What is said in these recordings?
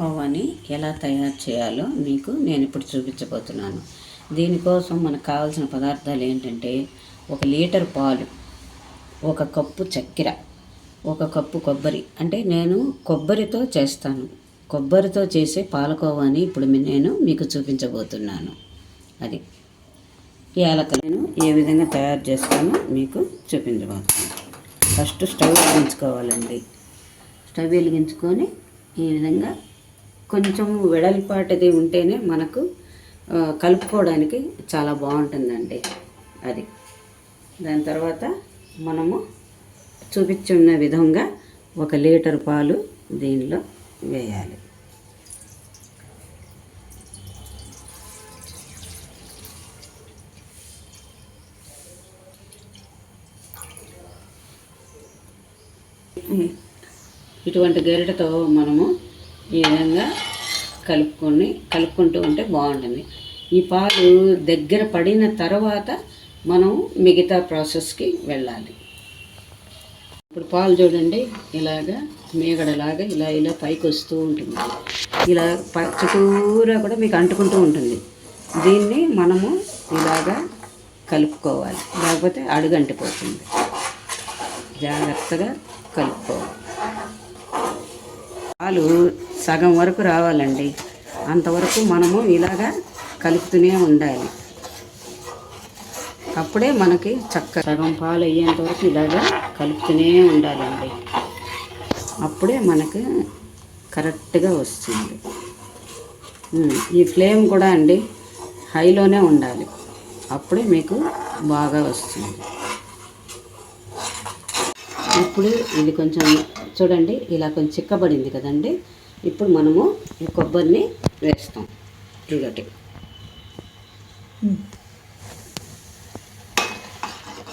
పాలకోవాని ఎలా తయారు చేయాలో మీకు నేను ఇప్పుడు చూపించబోతున్నాను. దీనికోసం మనకు కావాల్సిన పదార్థాలు ఏంటంటే ఒక లీటర్ పాలు ఒక కప్పు చక్కెర ఒక కప్పు కొబ్బరి. అంటే నేను కొబ్బరితో చేస్తాను. కొబ్బరితో చేసే పాలకోవాని ఇప్పుడు నేను మీకు చూపించబోతున్నాను. అది. యాలకులు నేను ఏ విధంగా తయారు చేస్తానో మీకు చూపించబోతున్నాను. First stove వెలిగించుకోవాలండి. స్టవ్ వెలిగించుకొని ఈ విధంగా కొంచెం వెడల్పాటిది ఉంటేనే మనకు కలుపుకోవడానికి చాలా బాగుంటుందండి అది. దాని తర్వాత మనము చూపించున్న విధంగా ఒక లీటర్ పాలు దీనిలో వేయాలి. ఇటువంటి గరిటతో మనము ఈ విధంగా కలుపుకొని కలుపుకుంటూ ఉంటే బాగుంటుంది. ఈ పాలు దగ్గర పడిన తర్వాత మనం మిగతా ప్రాసెస్కి వెళ్ళాలి. ఇప్పుడు పాలు చూడండి ఇలాగా మేగడలాగా ఇలా ఇలా పైకి వస్తూ ఉంటుంది. ఇలా ప- చుట్టూరా కూడా మీకు అంటుకుంటూ ఉంటుంది. దీన్ని మనము ఇలాగా కలుపుకోవాలి. లేకపోతే అడుగంటిపోతుంది. జాగ్రత్తగా కలుపుకోవాలి. పాలు సగం వరకు రావాలండి. అంతవరకు మనము ఇలాగా కలుపుతూనే ఉండాలి. అప్పుడే మనకి చక్క సగం పాలు అయ్యేంత వరకు ఇలాగా కలుపుతూనే ఉండాలండి. అప్పుడే మనకి కరెక్ట్గా వస్తుంది. ఈ ఫ్లేమ్ కూడా అండి హైలోనే ఉండాలి. అప్పుడే మీకు బాగా వస్తుంది. ఇప్పుడు ఇది కొంచెం చూడండి ఇలా కొంచెం చిక్కబడింది కదండి. ఇప్పుడు మనము ఈ కొబ్బరిని వేస్తాం. ఇదొకటి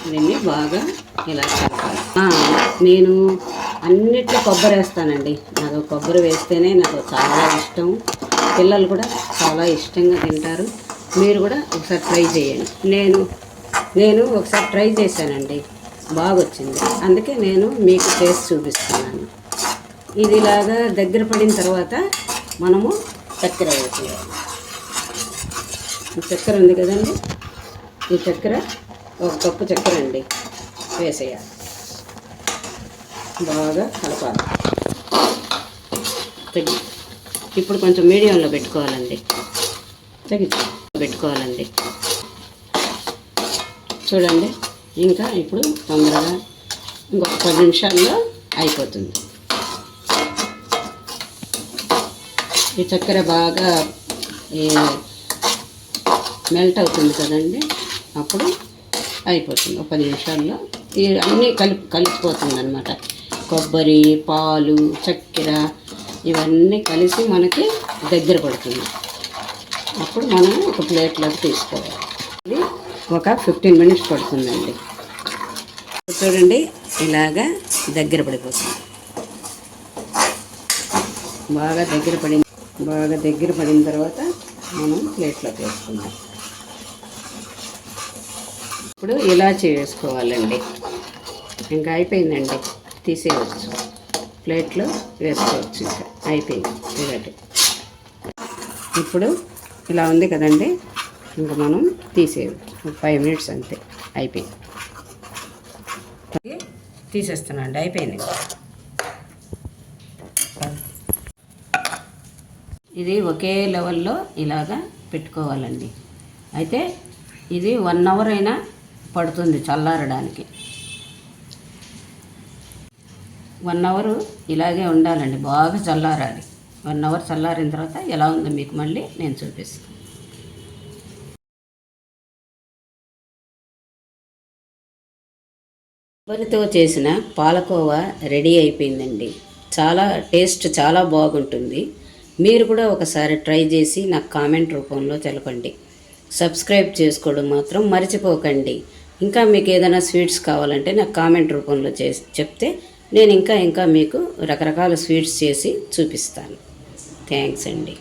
దీన్ని బాగా ఇలా కలపాలి. నేను అన్నిట్లో కొబ్బరి వేస్తానండి. నాకు కొబ్బరి వేస్తేనే నాకు చాలా ఇష్టం. పిల్లలు కూడా చాలా ఇష్టంగా తింటారు. మీరు కూడా ఒకసారి ట్రై చేయండి. నేను నేను ఒకసారి ట్రై చేశానండి. బాగా వచ్చింది అందుకే నేను మీకు చేసి చూపిస్తున్నాను. ఇది ఇలాగా దగ్గర పడిన తర్వాత మనము చక్కెర వేసేయాలి. చక్కెర ఉంది కదండి? ఈ చక్కెర ఒక కప్పు చక్కెర అండి. వేసేయాలి. బాగా కలపాలి. తగ్గి ఇప్పుడు కొంచెం మీడియంలో పెట్టుకోవాలండి. తగ్గించి పెట్టుకోవాలండి. చూడండి. ఇంకా ఇప్పుడు తొందరగా ఇంకొక పది నిమిషాల్లో అయిపోతుంది. ఈ చక్కెర బాగా ఈ మెల్ట్ అవుతుంది కదండి? అప్పుడు అయిపోతుంది. ఒక పది నిమిషాల్లో ఈ అన్నీ కలిపి కలిసిపోతుంది అనమాట కొబ్బరి పాలు చక్కెర ఇవన్నీ కలిసి మనకి దగ్గర పడుతుంది. అప్పుడు మనం ఒక ప్లేట్లోకి తీసుకోవాలి. ఒక ఫిఫ్టీన్ మినిట్స్ పడుతుందండి. చూడండి ఇలాగా దగ్గర పడిపోతుంది. బాగా దగ్గర పడిన బాగా దగ్గర పడిన తర్వాత మనం ప్లేట్లోకి వేసుకుందాం. ఇప్పుడు ఇలా చేసుకోవాలండి. ఇంకా అయిపోయిందండి. తీసేయవచ్చు. ప్లేట్లో వేసుకోవచ్చు ఇంకా. అయిపోయింది. ఇలాంటి ఇప్పుడు ఇలా ఉంది కదండి. ఇంకా మనం తీసేయవచ్చు. ఫైవ్ మినిట్స్ అంతే అయిపోయింది. తీసేస్తానండి అయిపోయింది. ఇది ఒకే లెవెల్లో ఇలాగా పెట్టుకోవాలండి. అయితే ఇది వన్ అవర్ అయినా పడుతుంది చల్లారడానికి. వన్ అవర్ ఇలాగే ఉండాలండి బాగా చల్లారాలి. వన్ అవర్ చల్లారిన తర్వాత ఎలా ఉందో మీకు మళ్ళీ నేను చూపిస్తాను. కొబ్బరితో చేసిన పాలకోవా రెడీ అయిపోయిందండి. చాలా టేస్ట్ చాలా బాగుంటుంది. మీరు కూడా ఒకసారి ట్రై చేసి నాకు కామెంట్ రూపంలో తెలపండి. సబ్స్క్రైబ్ చేసుకోవడం మాత్రం మర్చిపోకండి. ఇంకా మీకు ఏదైనా స్వీట్స్ కావాలంటే నాకు కామెంట్ రూపంలో చేసి చెప్తే నేను ఇంకా ఇంకా మీకు రకరకాల స్వీట్స్ చేసి చూపిస్తాను. థ్యాంక్స్ అండి.